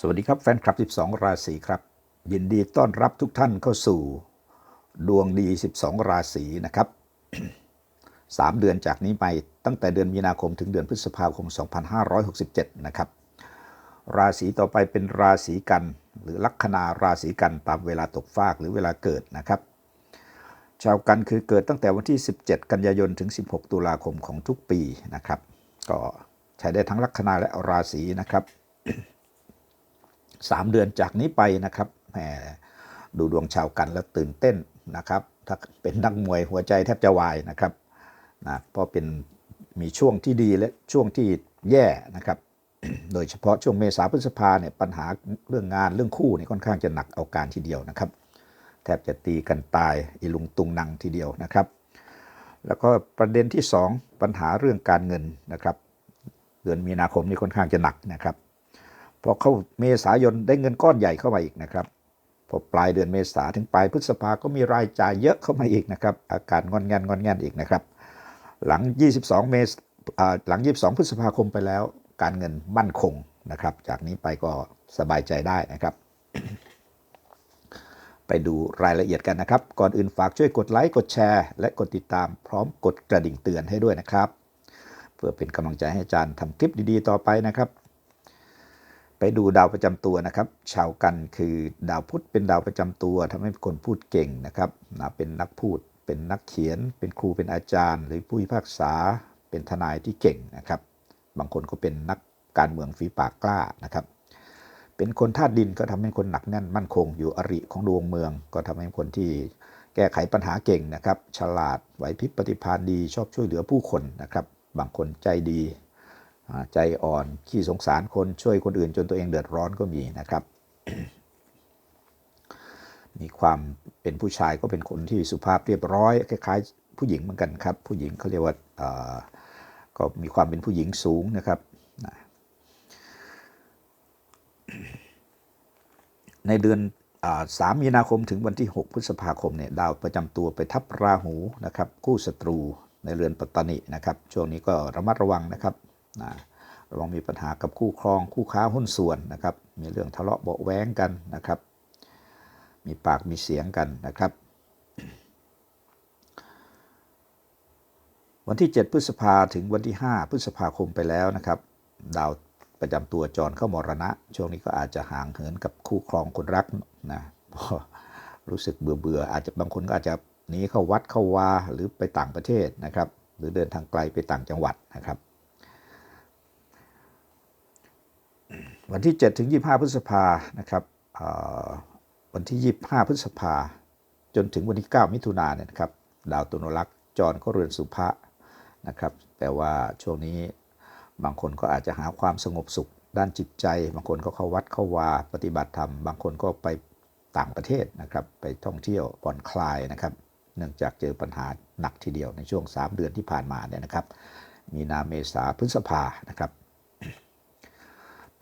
สวัสดีครับแฟนคลับ 12 ราศีครับ ยินดีต้อนรับทุกท่านเข้าสู่ ดวงดี 12 ราศีนะครับ 3 เดือนจากนี้ไปตั้งแต่เดือนมีนาคมถึงเดือนพฤษภาคม 2567 นะครับ ราศีต่อไปเป็นราศีกัน หรือลัคนาราศีกันตามเวลาตกฟากหรือเวลาเกิดนะครับ ชาวกันคือเกิดตั้งแต่วันที่ 17 กันยายนถึง 16 ตุลาคมของทุกปีนะครับ ก็ใช้ได้ทั้งลัคนาและราศีนะครับ สามเดือนจากนี้ไปนะครับแหมดูดวงชาวกันแล้วตื่นเต้นนะครับ ถ้าเป็นนักมวยหัวใจแทบจะวายนะครับนะเพราะเป็นมีช่วงที่ดีและช่วงที่แย่นะครับ โดยเฉพาะช่วงเมษาพฤษภาเนี่ยปัญหาเรื่องงานเรื่องคู่นี่ค่อนข้างจะหนักเอาการทีเดียวนะครับ แทบจะตีกันตายอีลุงตุงนังทีเดียวนะครับ แล้วก็ประเด็นที่ 2 ปัญหาเรื่องการเงินนะครับ เดือนมีนาคมนี่ค่อนข้างจะหนักนะครับ พอเข้าเมษายนได้เงินก้อนใหญ่เข้ามาอีกนะครับพอปลายเดือนเมษาถึงปลายพฤษภาก็มีรายจ่ายเยอะเข้ามาอีกนะครับ อาการงอนแงนงอนแงนอีกนะครับ หลัง 22 เมษอ่าหลัง 22 พฤษภาคมไปแล้ว การเงินมั่นคงนะครับ จากนี้ไปก็สบายใจได้นะครับ ไปดูรายละเอียดกันนะครับ ก่อนอื่นฝากช่วยกดไลค์กดแชร์ และกดติดตามพร้อมกดกระดิ่งเตือนให้ด้วยนะครับ เพื่อเป็นกำลังใจให้อาจารย์ทำคลิปดีๆ ต่อไปนะครับ ไปดูดาวประจำตัวนะครับ ชาวกันคือดาวพุธเป็นดาวประจำตัวทำให้คนพูดเก่งนะครับนะเป็นนักพูด เป็นนักเขียน เป็นครูเป็นอาจารย์ หรือผู้พิพากษา เป็นทนายที่เก่งนะครับ บางคนก็เป็นนักการเมืองฝีปากกล้านะครับ เป็นคนธาตุดินก็ทำให้คนหนักแน่นมั่นคงอยู่อริของดวงเมือง ก็ทำให้คนที่แก้ไขปัญหาเก่งนะครับ ฉลาดไหวพริบปฏิภาณดีชอบช่วยเหลือผู้คนนะครับ บางคนใจดี ใจอ่อน ขี้สงสารคนช่วยคนอื่นจนตัวเองเดือดร้อนก็มีนะครับ มีความเป็นผู้ชายก็เป็นคนที่สุภาพเรียบร้อย คล้ายๆ ผู้หญิงเหมือนกันครับ ผู้หญิงเขาเรียกว่าก็มีความเป็นผู้หญิงสูงนะครับ ในเดือนสามมีนาคมถึงวันที่ 6 พฤษภาคมเนี่ยดาวประจำตัวไปทับราหูนะครับ คู่ศัตรูในเรือนปัตตานินะครับ ช่วงนี้ก็ระมัดระวังนะครับ นะระวังมีปัญหากับคู่ครองคู่ค้าหุ้นส่วนนะครับ มีเรื่องทะเลาะเบาะแว้งกันนะครับ มีปากมีเสียงกันนะครับ วันที่ 7 พฤษภาถึงวันที่ 5 พฤษภาคมไปแล้วนะครับ ดาวประจำตัวจรเข้ามรณะ ช่วงนี้ก็อาจจะห่างเหินกับคู่ครองคนรักนะพราะรู้สึกเบื่อเบื่ออาจจะบางคนก็อาจจะหนีเข้าวัดเข้าวาหรือไปต่างประเทศนะครับ หรือเดินทางไกลไปต่างจังหวัดนะครับ วันที่ 7 ถึง 25 พฤษภานะครับวันที่ 25 พฤษภาจนถึงวันที่ 9 มิถุนายนเนี่ยนะครับดาวตุลลักษ์จรก็เรือนสุภะนะครับแต่ว่าช่วงนี้บางคนก็อาจจะหาความสงบสุขด้านจิตใจ บางคนก็เข้าวัดเข้าวาปฏิบัติธรรม บางคนก็ไปต่างประเทศนะครับ ไปท่องเที่ยวผ่อนคลายนะครับ เนื่องจากเจอปัญหาหนักทีเดียวในช่วง 3 เดือนที่ผ่านมาเนี่ยนะครับ มีนาเมษาพฤษภานะครับ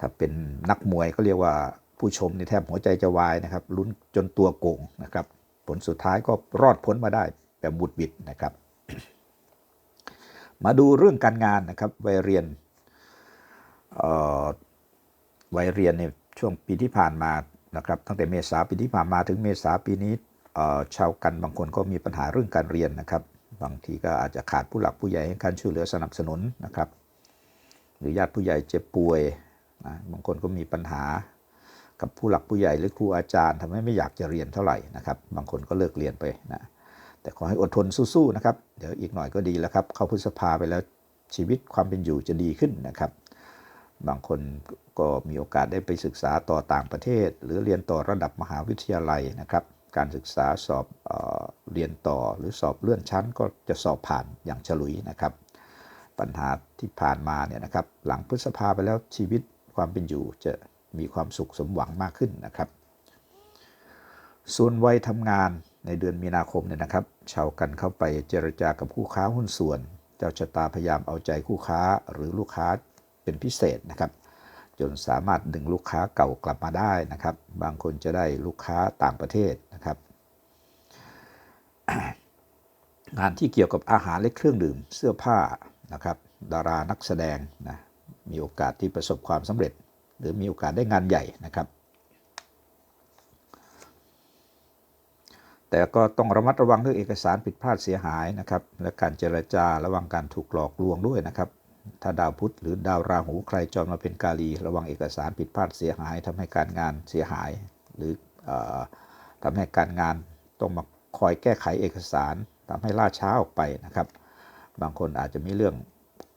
ถ้าเป็นนักมวยก็เรียกว่าผู้ชมในแทบหัวใจจะวายนะครับลุ้นจนตัวโก่งนะครับ ผลสุดท้ายก็รอดพ้นมาได้แบบบุดบิดนะครับ มาดูเรื่องการงานนะครับวัยเรียนเอ่อวัยเรียนเนี่ยช่วงปีที่ผ่านมานะครับ ตั้งแต่เมษาปีที่ผ่านมาถึงเมษาปีนี้ชาวกันบางคนก็มีปัญหาเรื่องการเรียนนะครับ บางทีก็อาจจะขาดผู้หลักผู้ใหญ่ให้การช่วยเหลือสนับสนุนนะครับ หรือญาติผู้ใหญ่เจ็บป่วย นะบางคนก็มีปัญหากับผู้หลักผู้ใหญ่หรือครูอาจารย์ทำให้ไม่อยากจะเรียนเท่าไหร่นะครับ บางคนก็เลิกเรียนไปนะแต่ขอให้อดทนสู้ๆนะครับเดี๋ยวอีกหน่อยก็ดีแล้วครับ เข้าพฤษภาไปแล้วชีวิตความเป็นอยู่จะดีขึ้นนะครับ บางคนก็มีโอกาสได้ไปศึกษาต่อต่างประเทศ หรือเรียนต่อระดับมหาวิทยาลัยนะครับ การศึกษาสอบเออเรียนต่อหรือสอบเลื่อนชั้น ก็จะสอบผ่านอย่างฉลุยนะครับ ปัญหาที่ผ่านมาเนี่ยนะครับ หลังพฤษภาไปแล้วชีวิต ความเป็นอยู่จะมีความสุขสมหวังมากขึ้นนะครับ ส่วนวัยทำงานในเดือนมีนาคมเนี่ยนะครับ ชาวกันเข้าไปเจรจากับคู่ค้าหุ้นส่วน เจ้าชะตาพยายามเอาใจคู่ค้าหรือลูกค้าเป็นพิเศษนะครับ จนสามารถดึงลูกค้าเก่ากลับมาได้นะครับ บางคนจะได้ลูกค้าต่างประเทศนะครับ งานที่เกี่ยวกับอาหารและเครื่องดื่มเสื้อผ้านะครับ ดารานักแสดงนะ มีโอกาสที่ประสบความสำเร็จ หรือมีโอกาสได้งานใหญ่นะครับ แต่ก็ต้องระมัดระวังเรื่องเอกสารผิดพลาดเสียหายนะครับ และการเจรจาระวังการถูกหลอกลวงด้วยนะครับ ถ้าดาวพุธหรือดาวราหูใครจรมาเป็นกาลี ระวังเอกสารผิดพลาดเสียหายทำให้การงานเสียหาย หรือออทำให้การงานต้องมาคอยแก้ไขเอกสารทำให้ล่าช้าออกไปนะครับ บางคนอาจจะมีเรื่อง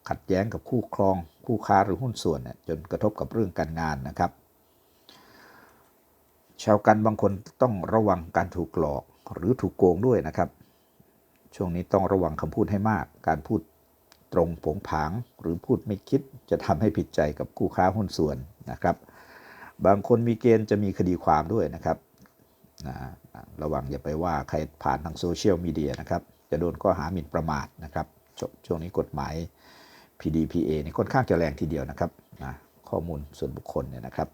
ขัดแย้งกับคู่ครอง คู่ค้าหรือหุ้นส่วนเนี่ยจนกระทบกับเรื่องการงานนะครับ ชาวกันบางคนต้องระวังการถูกหลอกหรือถูกโกงด้วยนะครับ ช่วงนี้ต้องระวังคำพูดให้มาก การพูดตรงผงผางหรือพูดไม่คิดจะทำให้ผิดใจกับคู่ค้าหุ้นส่วนนะครับ บางคนมีเกณฑ์จะมีคดีความด้วยนะครับนะระวังอย่าไปว่าใครผ่านทางโซเชียลมีเดียนะครับ จะโดนข้อหาหมิ่นประมาทนะครับชช่วงนี้กฎหมาย PDPA นี่ค่อนข้างจะแรงทีเดียวนะครับนะข้อมูลส่วนบุคคลเนี่ยนะครับ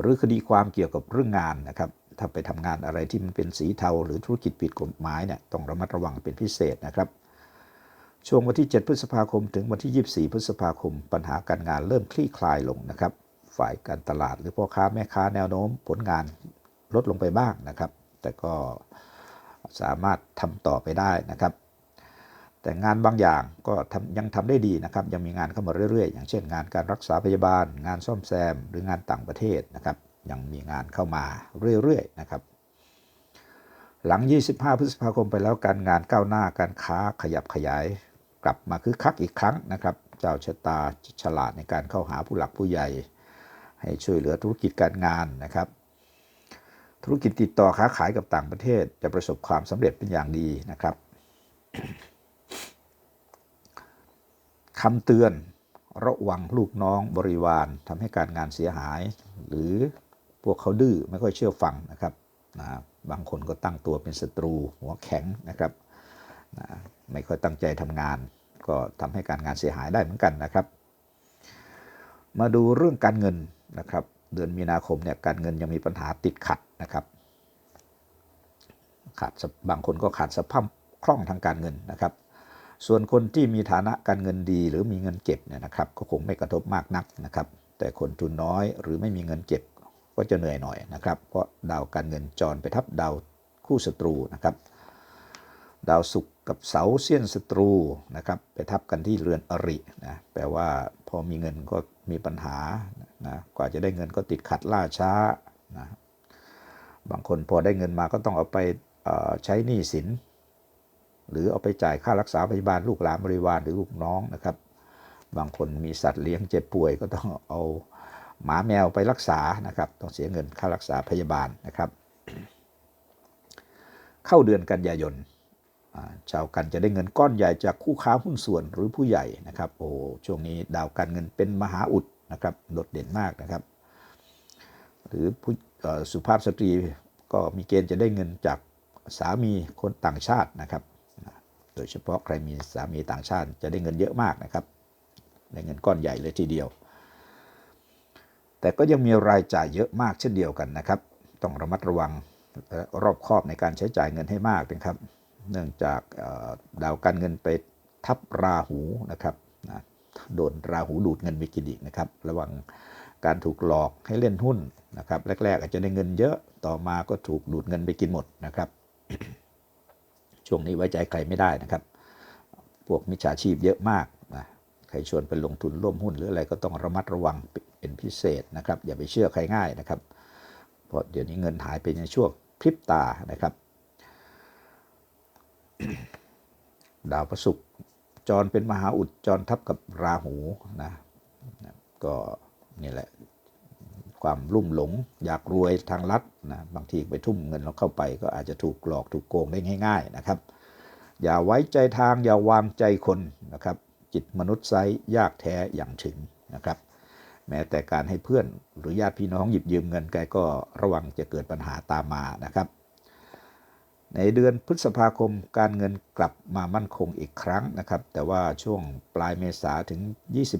หรือคดีความเกี่ยวกับเรื่องงานนะครับถ้าไปทำงานอะไรที่มันเป็นสีเทา หรือธุรกิจผิดกฎหมายเนี่ยต้องระมัดระวังเป็นพิเศษนะครับ ช่วงวันที่ 7 พฤษภาคม ถึงวันที่ 24 พฤษภาคม ปัญหาการงานเริ่มคลี่คลายลงนะครับ ฝ่ายการตลาดหรือพ่อค้าแม่ค้าแนวโน้ม ผลงานลดลงไปบ้างนะครับ แต่ก็สามารถทำต่อไปได้นะครับ แต่งานบางอย่างก็ยังทำได้ดีนะครับ ยังมีงานเข้ามาเรื่อยๆ อย่างเช่น งานการรักษาพยาบาล งานซ่อมแซม หรืองานต่างประเทศนะครับ ยังมีงานเข้ามาเรื่อยๆนะครับ หลัง 25 พฤษภาคมไปแล้วการงานก้าวหน้าการค้าขยับขยาย กลับมาคึกคักอีกครั้งนะครับ เจ้าชะตาฉลาดในการเข้าหาผู้หลักผู้ใหญ่ ให้ช่วยเหลือธุรกิจการงานนะครับธุรกิจติดต่อค้าขายกับต่างประเทศ จะประสบความสำเร็จเป็นอย่างดีนะครับ คำเตือนระวังลูกน้องบริวารทำให้การงานเสียหาย หรือพวกเขาดื้อไม่ค่อยเชื่อฟังนะครับนะบางคนก็ตั้งตัวเป็นศัตรูหัวแข็งนะครับนะไม่ค่อยตั้งใจทำงาน ก็ทำให้การงานเสียหายได้เหมือนกันนะครับ มาดูเรื่องการเงินนะครับ เดือนมีนาคมเนี่ยการเงินยังมีปัญหาติดขัดนะครับ ขาดบางคนก็ขาดสภาพคล่องทางการเงินนะครับ ส่วนคนที่มีฐานะการเงินดีหรือมีเงินเก็บเนี่ยนะครับก็คงไม่กระทบมากนักนะครับ แต่คนทุนน้อยหรือไม่มีเงินเก็บก็จะเหนื่อยหน่อยนะครับ เพราะดาวการเงินจรไปทับดาวคู่ศัตรูนะครับ ดาวศุกร์กับเสาเสี้ยนศัตรูนะครับไปทับกันที่เรือนอรินะแปลว่าพอมีเงินก็มีปัญหานะกว่าจะได้เงินก็ติดขัดล่าช้านะบางคนพอได้เงินมาก็ต้องเอาไปใช้หนี้สิน หรือเอาไปจ่ายค่ารักษาพยาบาลลูกหลานบริวารหรือลูกน้องนะครับ บางคนมีสัตว์เลี้ยงเจ็บป่วยก็ต้องเอาหมาแมวไปรักษานะครับ ต้องเสียเงินค่ารักษาพยาบาลนะครับ เข้าเดือนกันยายนชาวกันจะได้เงินก้อนใหญ่จากคู่ค้าหุ้นส่วนหรือผู้ใหญ่นะครับโอ้ช่วงนี้ดาวการเงินเป็นมหาอุดนะครับโดดเด่นมากนะครับ หรือผู้เอ่อสุภาพสตรีก็มีเกณฑ์จะได้เงินจากสามีคนต่างชาตินะครับ โดยเฉพาะใครมีสามีต่างชาติ จะได้เงินเยอะมากนะครับได้เงินก้อนใหญ่เลยทีเดียว แต่ก็ยังมีรายจ่ายเยอะมากเช่นเดียวกันนะครับ ต้องระมัดระวังรอบคอบในการใช้จ่ายเงินให้มากนะครับ เนื่องจากดาวการเงินไปทับราหูนะครับโดนราหูดูดเงินไปกินอีกนะครับ ระวังการถูกหลอกให้เล่นหุ้นนะครับ แรก ๆ อาจจะได้เงินเยอะต่อมาก็ถูกดูดเงินไปกินหมดนะครับ ช่วงนี้ไว้ใจใครไม่ได้นะครับ พวกมิจฉาชีพเยอะมากนะใครชวนไปลงทุนร่วมหุ้นหรืออะไรก็ต้องระมัดระวังเป็นพิเศษนะครับ อย่าไปเชื่อใครง่ายนะครับ เพราะเดี๋ยวนี้เงินหายไปในช่วงพริบตานะครับ ดาวพระศุกร์จรเป็นมหาอุดจรทับกับราหูนะนะก็นี่แหละ ความลุ่มหลง อยากรวยทางลัดนะบางทีไปทุ่มเงินเราเข้าไป ก็อาจจะถูกหลอกถูกโกงได้ง่าย ๆนะครับ อย่าไว้ใจทางอย่าวางใจคนนะครับ จิตมนุษย์ไซยากแท้อย่างถึงนะครับ แม้แต่การให้เพื่อนหรือญาติพี่น้องหยิบยืมเงินแกก็ระวังจะเกิดปัญหาตามมานะครับในเดือนพฤษภาคมการเงินกลับมามั่นคงอีกครั้งนะครับ แต่ว่าช่วงปลายเมษาถึง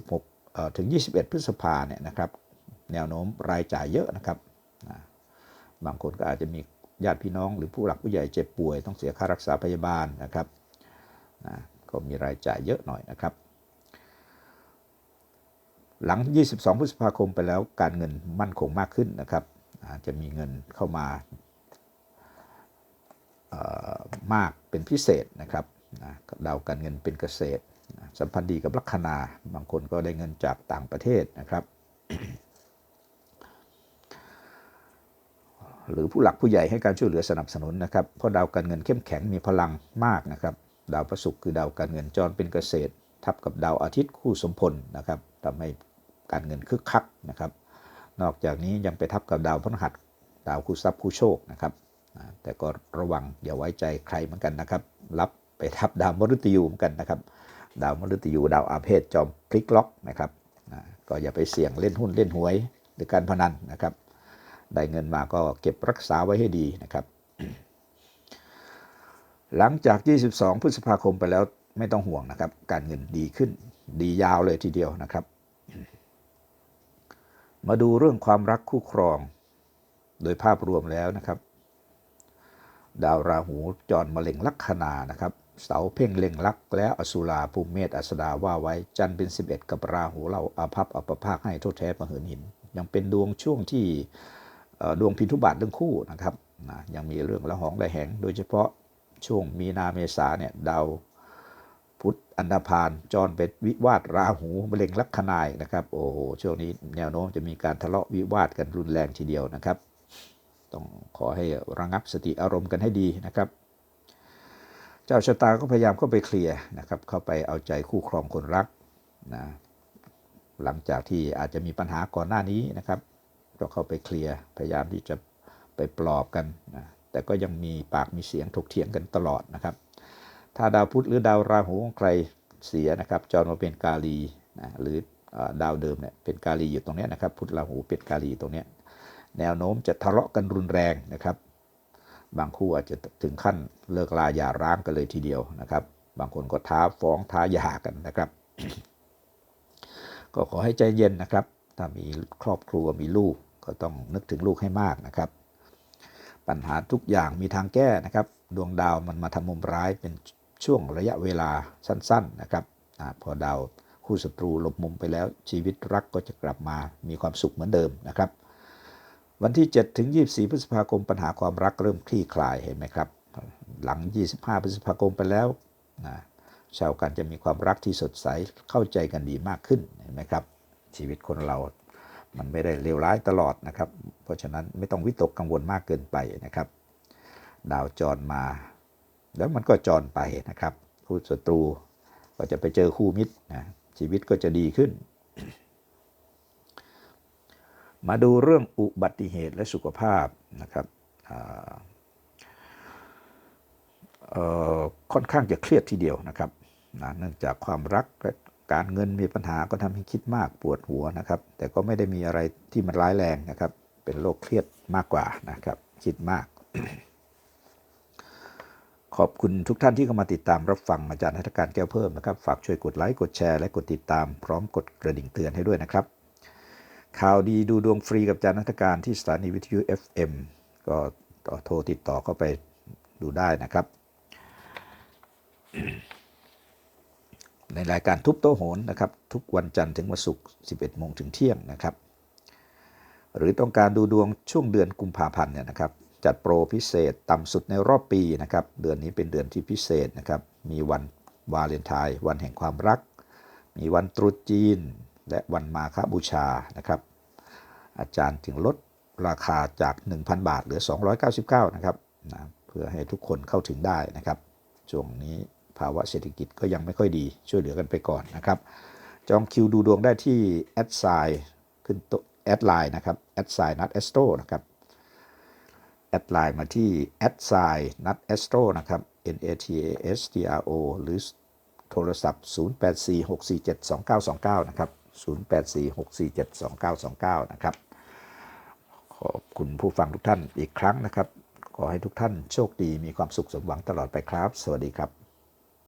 26ถึง 21 พฤษภาเนี่ยนะครับ แนวโน้มรายจ่ายเยอะนะครับ บางคนก็อาจจะมีญาติพี่น้องหรือผู้หลักผู้ใหญ่เจ็บป่วย ต้องเสียค่ารักษาพยาบาลนะครับก็มีรายจ่ายเยอะหน่อยนะครับ หลัง 22 พฤษภาคมไปแล้วการเงินมั่นคงมากขึ้นนะครับ จะมีเงินเข้ามามากเป็นพิเศษนะครับดาวการเงินเป็นเกษตร สัมพันธ์ดีกับลัคนา บางคนก็ได้เงินจากต่างประเทศนะครับ หรือผู้หลักผู้ใหญ่ให้การช่วยเหลือสนับสนุนนะครับเพราะดาวการเงินเข้มแข็งมีพลังมากนะครับดาวพระศุกร์คือดาวการเงินจรเป็นเกษตร ทับกับดาวอาทิตย์คู่สมพลนะครับทำให้การเงินคึกคักนะครับนอกจากนี้ยังไปทับกับดาวพฤหัสดาวคู่ทรัพย์คู่โชคนะครับแต่ก็ระวังอย่าไว้ใจใครเหมือนกันนะครับรับไปทับดาวมฤตยูเหมือนกันนะครับดาวมฤตยูดาวอาเพศจอมพลิกล็อกนะครับก็อย่าไปเสี่ยงเล่นหุ้นเล่นหวยหรือการพนันนะครับ ได้เงินมาก็เก็บรักษาไว้ให้ดีนะครับ หลังจาก 22 พฤษภาคมไปแล้วไม่ต้องห่วงนะครับ การเงินดีขึ้น ดียาวเลยทีเดียวนะครับ มาดูเรื่องความรักคู่ครอง โดยภาพรวมแล้วนะครับ ดาวราหูจรมะเร็งลัคนานะครับ เสาเพ่งเล็งลักแล้วอสุราภูมิเมษอัสดาว่าไว้จันเป็น 11 กับราหูเราอาภัพอัปภาคให้โทษแท้ประเหินหินยังเป็นดวงช่วงที่ ดวงพินทุบาทเรื่องคู่นะครับนะยังมีเรื่องละหองละแหง โดยเฉพาะช่วงมีนาเมษาเนี่ยดาวพุธอันดาพานจรเป็นวิวาทราหูมะเร็งลัคนายนะครับ โอ้โหช่วงนี้แนวโน้มจะมีการทะเลาะวิวาทกันรุนแรงทีเดียวนะครับ ต้องขอให้ระงับสติอารมณ์กันให้ดีนะครับ เจ้าชะตาก็พยายามเข้าไปเคลียร์นะครับ เข้าไปเอาใจคู่ครองคนรักนะหลังจากที่อาจจะมีปัญหาก่อนหน้านี้นะครับ ก็เข้าไปเคลียร์พยายามที่จะไปปลอบกันนะแต่ก็ยังมีปากมีเสียงถกเถียงกันตลอดนะครับ ถ้าดาวพุธหรือดาวราหูของใครเสียนะครับจรมาเป็นกาลีนะหรือดาวเดิมเนี่ยเป็นกาลีอยู่ตรงนี้นะครับ พุธราหูเป็นกาลีตรงนี้แนวโน้มจะทะเลาะกันรุนแรงนะครับ บางคู่อาจจะถึงขั้นเลิกลาหย่าร้างกันเลยทีเดียวนะครับ บางคนก็ท้าฟ้องท้าหย่ากันนะครับ ก็ขอให้ใจเย็นนะครับ ถ้ามีครอบครัวมีลูก ก็ต้องนึกถึงลูกให้มากนะครับ ปัญหาทุกอย่างมีทางแก้นะครับ ดวงดาวมันมาทำมุมร้ายเป็นช่วงระยะเวลาสั้นๆนะครับอพอดาวคู่ศัตรูหลบมุมไปแล้ว ชีวิตรักก็จะกลับมามีความสุขเหมือนเดิมนะครับ วันที่ 7 ถึง 24 พฤษภาคมปัญหาความรักเริ่มคลี่คลายเห็นไหมครับ หลัง 25 พฤษภาคมไปแล้วนะชาวกันจะมีความรักที่สดใสเข้าใจกันดีมากขึ้นเห็นไหมครับ ชีวิตคนเรา มันไม่ได้เลวร้ายตลอดนะครับ เพราะฉะนั้นไม่ต้องวิตกกังวลมากเกินไปนะครับ ดาวจรมา แล้วมันก็จรไปนะครับคู่ศัตรูก็จะไปเจอคู่มิตรนะชีวิตก็จะดีขึ้น มาดูเรื่องอุบัติเหตุและสุขภาพนะครับค่อนข้างจะเครียดทีเดียวนะครับนะเนื่องจากความรักและ การเงินมีปัญหาก็ทำให้คิดมากปวดหัวนะครับ แต่ก็ไม่ได้มีอะไรที่มันร้ายแรงนะครับ เป็นโรคเครียดมากกว่านะครับ คิดมาก ขอบคุณทุกท่านที่เข้ามาติดตามรับฟังอาจารย์นัฐการแก้วเพิ่มนะครับ ฝากช่วยกดไลค์กดแชร์และกดติดตามพร้อมกดกระดิ่งเตือนให้ด้วยนะครับ ข่าวดีดูดวงฟรีกับอาจารย์นัฐการที่สถานีวิทยุ FM ก็โทรติดต่อเข้าไปดูได้นะครับ ในรายการทุบโต๊ะโหนนะครับ ทุกวันจันทร์ถึงวันศุกร์ 11 โมงถึงเที่ยงนะครับ หรือต้องการดูดวงช่วงเดือนกุมภาพันธ์เนี่ยนะครับจัดโปรพิเศษต่ำสุดในรอบปีนะครับ เดือนนี้เป็นเดือนที่พิเศษนะครับ มีวันวาเลนไทน์วันแห่งความรัก มีวันตรุษจีน และวันมาฆบูชานะครับ อาจารย์ถึงลดราคาจาก 1,000 บาทเหลือ 299 นะครับนะเพื่อให้ทุกคนเข้าถึงได้นะครับช่วงนี้ ภาวะเศรษฐกิจก็ยังไม่ค่อยดีช่วยเหลือกันไปก่อนนะครับ จองคิวดูดวงได้ที่แอดไซน์ขึ้นโต๊ะแอดไลน์นะครับแอดไซน์นัดเอสโตนะครับแอดไลน์มาที่แอดไซน์นัดเอสโตนะครับ N A T A S T R O หรือโทรศัพท์ 0846472929 นะครับ 0846472929 นะครับ ขอบคุณผู้ฟังทุกท่านอีกครั้งนะครับ ขอให้ทุกท่านโชคดีมีความสุขสมหวังตลอดไปครับ สวัสดีครับ